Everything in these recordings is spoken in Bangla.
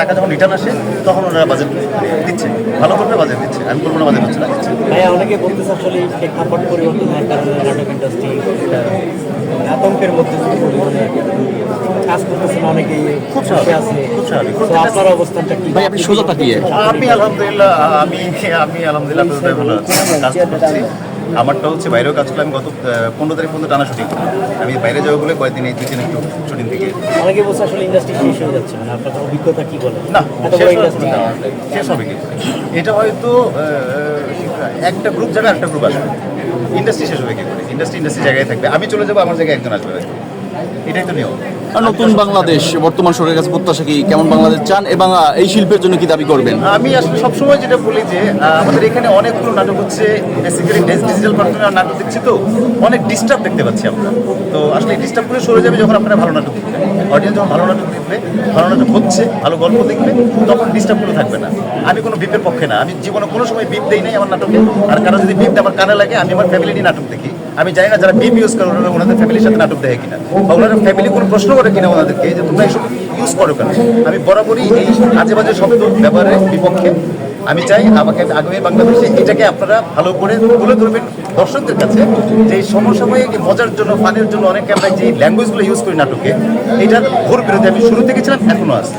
টাকা যখন রিটার্ন আসে তখন ওরা বাজেট দিচ্ছে। ভালো করবে বাজেট দিচ্ছে। আমি বলব না বাজেট হচ্ছে না দিচ্ছে। ভাইয়া অনেকে বলতেছে আসলে প্রেক্ষাপট পরিবর্তনের কারণে নাটক ইন্ডাস্ট্রি আতঙ্কের মধ্যে কাজ করতেছে না অনেকেই খুব আছে। খুব স্বাভাবিক। তো আপনার অবস্থানটা কি? ভাই আপনি সোজা তাকিয়ে আমি আলহামদুলিল্লাহ আমি আমি আলহামদুলিল্লাহ আপনাদের ভালো আছি। কাজ করছি। আমারটা হচ্ছে বাইরেও কাজ করলাম গত পনেরো তারিখ পর্যন্ত টানা শুটিং। আমি বাইরে যাব বলে কয়েকদিন এই দুদিন একটু শুটিং থেকে। অনেকে বলছে আসলে ইন্ডাস্ট্রি শেষ হয়ে যাচ্ছে মানে আপনার অভিজ্ঞতা কি বলে না শেষ হবে ইন্ডাস্ট্রি না, শেষ হবে কি এটা হয়তো একটা গ্রুপ যাবে একটা গ্রুপ আসবে। ইন্ডাস্ট্রি শেষ হবে কি করে? ইন্ডাস্ট্রি ইন্ডাস্ট্রি জায়গায় থাকবে। আমি চলে যাব আমার জায়গায় একজন আসবে এটাই তো নিয়ম। আর নতুন বাংলাদেশ বর্তমান সরকারের কাছে প্রত্যাশা কি কেমন বাংলাদেশ চান এবং এই শিল্পের জন্য কি দাবি করবেন? আমি আসলে সবসময় যেটা বলি যে আমাদের এখানে অনেকগুলো নাটক হচ্ছে বেসিক্যালি ডিজিটাল প্ল্যাটফর্মে নাটক দেখছি তো অনেক ডিস্টার্ব দেখতে পাচ্ছি আমরা। তো আসলে ডিস্টার্ব করে সরে যাবে যখন আপনারা ভালো নাটক দেখবেন। অডিয়েন্স যখন ভালো নাটক দেখবে ভালো নাটক হচ্ছে ভালো গল্প দেখবে তখন ডিস্টার্বগুলো থাকবে না। আমি কোনো বিপের পক্ষে না। আমি জীবনে কোনো সময় বিপ দেই নাই আমার নাটকে। আর কারও যদি বিপ আমার কানে লাগে আমি আমার ফ্যামিলি নিয়ে নাটক দেখি। আমি জানি না যারা বিম ইউজ করে, ওনারা ওনাদের ফ্যামিলির সাথে নাটক দেয় কিনা। বা ওনারা ফ্যামিলি কোনো প্রশ্ন করে কিনা ওনাদেরকে যে তোমরা এইসব ইউজ করো কেন? আমি বরাবরই এই আজে বাজে শব্দ ব্যবহারের বিপক্ষে আমি চাই আমাকে আগামী বাংলাদেশে এটাকে আপনারা ভালো করে তুলে ধরবেন দর্শকদের কাছে যে সমসাময়িক মজার জন্য, ফানের জন্য অনেক আমরা যে ল্যাঙ্গুয়েজগুলো ইউজ করি নাটকে, এটার ঘোর বিরোধী আমি শুরু থেকে ছিলাম, এখনও আছে।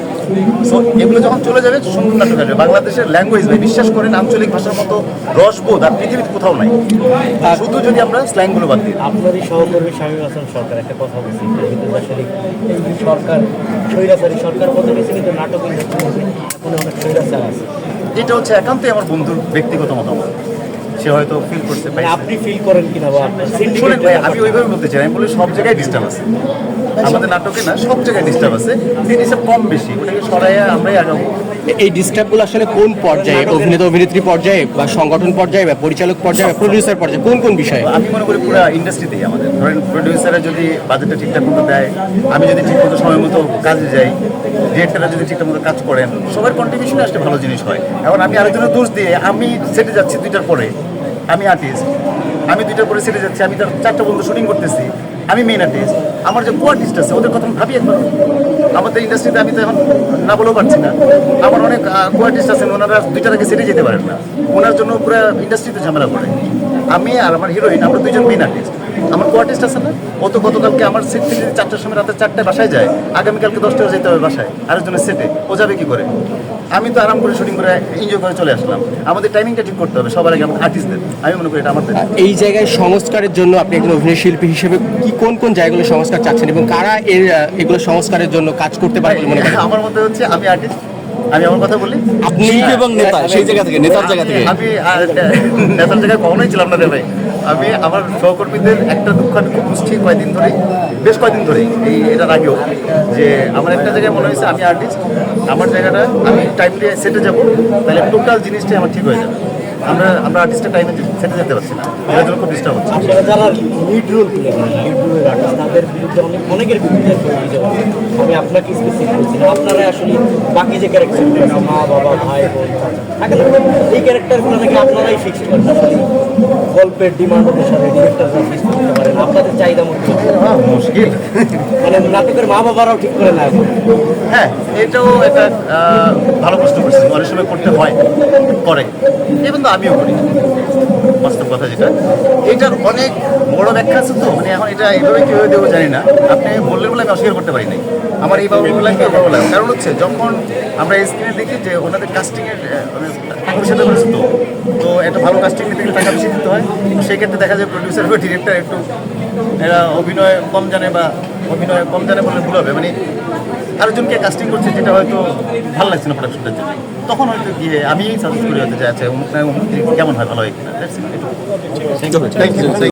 সো এগুলো যখন চলে যাবে, সুন্দর নাটক আসবে। বাংলাদেশের ল্যাঙ্গুয়েজ ভাই, বিশ্বাস করেন, আঞ্চলিক ভাষার মতো রসবোধ আর পৃথিবীতে কোথাও নাই। শুধু যদি আমরা স্ল্যাংগুলো বাদ দিই। আপনারই সহকর্মী স্বামী হাসান সরকার, একটা কথা বলছি। সরকার সরকার বদলে গেছে, কিন্তু নাটক এখন অনেক আছে। এটা হচ্ছে একান্তই আমার বন্ধুর ব্যক্তিগত মতামত। সে হয়তো ফিল করছে ভাই পারে আপনি ফিল করেন কিনা বা শুনেন ভাই আমি ওইভাবে বলতে চাই আমি বলি সব জায়গায় ডিস্টার্ব আছে। আমাদের নাটকে না সব জায়গায় ডিস্টার্ব আছে। জিনিসটা কম বেশি ওটাকে সরাইয়া আমরাই আগাবো। এই ডিস্টার্বগুলো আসলে কোন পর্যায়ে? অভিনেতা, অভিনেত্রী পর্যায়ে বা সংগঠন পর্যায়ে বা পরিচালক পর্যায়ে বা প্রডিউসার পর্যায়ে? কোন কোন বিষয়ে? আমি মনে করি পুরো ইন্ডাস্ট্রিতেই আমাদের। ধরেন প্রডিউসাররা যদি বাজেটটা ঠিকঠাক মতো দেয়, আমি যদি ঠিক মতো সময় মতো কাজে যাই ডিরেক্টররা যদি ঠিকঠাক মতো কাজ করেন, সবার কন্ট্রিবিউশন আসলে ভালো জিনিস হয়। এখন আমি আরেকজনের দোষ দিয়ে আমি সেটে যাচ্ছি দুইটার পরে। আমি আর্টিস্ট আমি দুইটার পরে সেটে যাচ্ছি, আমি তার চারটা বন্ধু শুটিং করতেছি। আমি মেইন আর্টিস্ট আমার যে কো আর্টিস্ট আছে, ওদের কথা ভাবি একবার। আমাদের ইন্ডাস্ট্রিতে আমি তো এখন না বলেও পারছি না। আমার অনেক কো আর্টিস্ট আছেন, ওনারা দুইটার আগে সেটে যেতে পারেন না। ওনার জন্য পুরো ইন্ডাস্ট্রিতে ঝামেলা করে আমি আর আমার হিরোইন আমরা দুজন মেইন আর্টিস্ট আমার কো আর্টিস্ট আছে না? ও তো গতকালকে আমার সেট থেকে যদি চারটার সময় রাতে চারটায় বাসায় যায়। আগামীকালকে দশটায় যেতে হবে বাসায়। আরেকজনের সেটে ও যাবে কি করে? আমি তো আরাম করে শুটিং করে এনজয় করে চলে আসলাম। আমাদের টাইমিংটা ঠিক করতে হবে। সবার আগে আমাদের আর্টিস্টদের আমি মনে করি এটা আমাদের। এই জায়গায় সংস্কারের জন্য আপনি একজন অভিনয় শিল্পী হিসেবে কি কোন কোন জায়গাগুলো সংস্কার চাচ্ছেন এবং কারা এর এগুলো সংস্কারের জন্য কাজ করতে পারে মনে করেন? আমার মতে হচ্ছে আমি আর্টিস্ট আমি আমার কথা বলি? আপনি এবং নেতা সেই জায়গা থেকে নেতার জায়গা থেকে। আমি নেতার জায়গায় কখনোই ছিলাম না রে ভাই। আমি আমার সহকর্মীদের একটা দুঃখ আমি খুব বুঝছি কয়দিন ধরেই বেশ কয়দিন ধরেই এই এটার আগেও যে আমার একটা জায়গায় মনে হয়েছে আমি আর্টিস্ট আমার জায়গাটা আমি টাইম দিয়ে সেটে যাব তাহলে টোটাল জিনিসটাই আমার ঠিক হয়ে যাবে। আমরা আমরা আর্টিস্টের টাইমে সেটে যেতে পারছি না। এটার জন্য খুব ডিস্টার্ব হচ্ছে। আপনারা যারা লিড রোল প্লে করেন লিড রোলের আর্টিস্ট বিরুদ্ধে অনেক অনেকের বিরুদ্ধে আমি আপনাকে স্পেসিফিক বলছি না। আপনারা আসলে বাকি যে ক্যারেক্টার মা বাবা ভাই বোন থাকে না? এই ক্যারেক্টারগুলো নাকি আপনারাই ফিক্স করেন। আসলে গল্পের ডিমান্ড অনুসারে ডিরেক্টররা ফিক্স করতে পারেন আপনাদের চাহিদা মতো। হ্যাঁ, মুশকিল। মানে নাটকের মা বাবারাও ঠিক করে না হ্যাঁ এটাও একটা ভালো প্রশ্ন করছেন। অনেক সময় করতে হয় করে। এবং তো আমিও করি। বাস্তব কথা যেটা, এটার অনেক বড় ব্যাখ্যা আছে তো মানে এখন এটা এভাবে কীভাবে দেবো জানি না। আপনি বললে বলে আমি অস্বীকার করতে পারি নাই আমার এই বাবু লাগে ভালো লাগে কারণ হচ্ছে, যখন আমরা এই স্ক্রিনে দেখি যে ওনাদের কাস্টিংয়ের টাকার সাথে তো একটা ভালো কাস্টিং নিতে গেলে টাকা বেশি দিতে হয়। তো সেই ক্ষেত্রে দেখা যায় প্রডিউসার বা ডিরেক্টর একটু, এরা অভিনয় কম জানে বা অভিনয় কম জানে বলে ভুল হবে। মানে আরেকজনকে কাস্টিং করছে যেটা হয়তো ভালো লাগছে না প্রোডাকশনটার জন্য। তখন হয়তো গিয়ে আমি সাজেস্ট করি হয়তো যে আচ্ছা কেমন হয়, ভালো হয় কিনা?